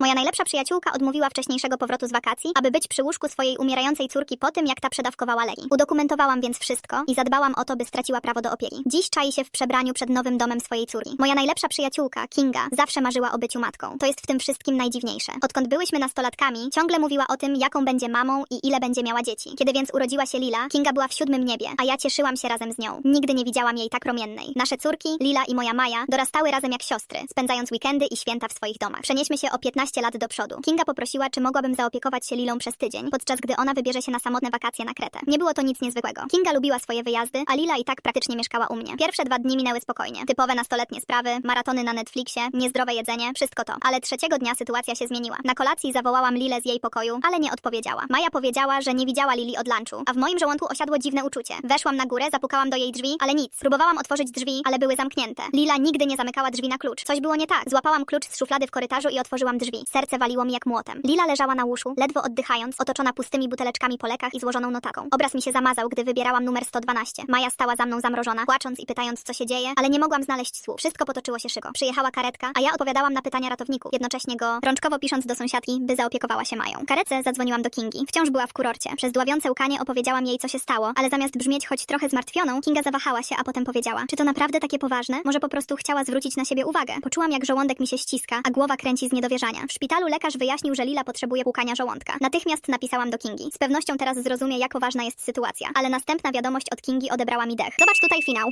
Moja najlepsza przyjaciółka odmówiła wcześniejszego powrotu z wakacji, aby być przy łóżku swojej umierającej córki po tym, jak ta przedawkowała leki. Udokumentowałam więc wszystko i zadbałam o to, by straciła prawo do opieki. Dziś czai się w przebraniu przed nowym domem swojej córki. Moja najlepsza przyjaciółka, Kinga, zawsze marzyła o byciu matką. To jest w tym wszystkim najdziwniejsze. Odkąd byłyśmy nastolatkami, ciągle mówiła o tym, jaką będzie mamą i ile będzie miała dzieci. Kiedy więc urodziła się Lila, Kinga była w siódmym niebie, a ja cieszyłam się razem z nią. Nigdy nie widziałam jej tak promiennej. Nasze córki, Lila i moja Maja, dorastały razem jak siostry, spędzając weekendy i święta w swoich domach. Przenieśmy się o 15 lat do przodu. Kinga poprosiła, czy mogłabym zaopiekować się Lilą przez tydzień, podczas gdy ona wybierze się na samotne wakacje na Kretę. Nie było to nic niezwykłego. Kinga lubiła swoje wyjazdy, a Lila i tak praktycznie mieszkała u mnie. Pierwsze dwa dni minęły spokojnie. Typowe nastoletnie sprawy, maratony na Netflixie, niezdrowe jedzenie, wszystko to. Ale trzeciego dnia sytuacja się zmieniła. Na kolacji zawołałam Lilę z jej pokoju, ale nie odpowiedziała. Maja powiedziała, że nie widziała Lili od lunchu, a w moim żołądku osiadło dziwne uczucie. Weszłam na górę, zapukałam do jej drzwi, ale nic. Próbowałam otworzyć drzwi, ale były zamknięte. Lila nigdy nie zamykała drzwi na klucz. Coś było nie tak. Złapałam klucz z szuflady w korytarzu i otworzyłam drzwi. Serce waliło mi jak młotem. Lila leżała na łóżku, ledwo oddychając, otoczona pustymi buteleczkami po lekach i złożoną notatką. Obraz mi się zamazał, gdy wybierałam numer 112. Maja stała za mną zamrożona, płacząc i pytając, co się dzieje, ale nie mogłam znaleźć słów. Wszystko potoczyło się szygo. Przyjechała karetka, a ja odpowiadałam na pytania ratowników, jednocześnie go rączkowo pisząc do sąsiadki, by zaopiekowała się Mają. Karetce zadzwoniłam do Kingi. Wciąż była w kurorcie. Przez dławiące łkanie opowiedziałam jej, co się stało, ale zamiast brzmieć choć trochę zmartwioną, Kinga zawahała się, a potem powiedziała: Czy to naprawdę takie poważne? Może po prostu chciała zwrócić na siebie uwagę. Poczułam, jak żołądek mi się ściska, a głowa kręci z niedowierzania. W szpitalu lekarz wyjaśnił, że Lila potrzebuje płukania żołądka. Natychmiast napisałam do Kingi. Z pewnością teraz zrozumie, jak poważna jest sytuacja, ale następna wiadomość od Kingi odebrała mi dech. Zobacz tutaj finał.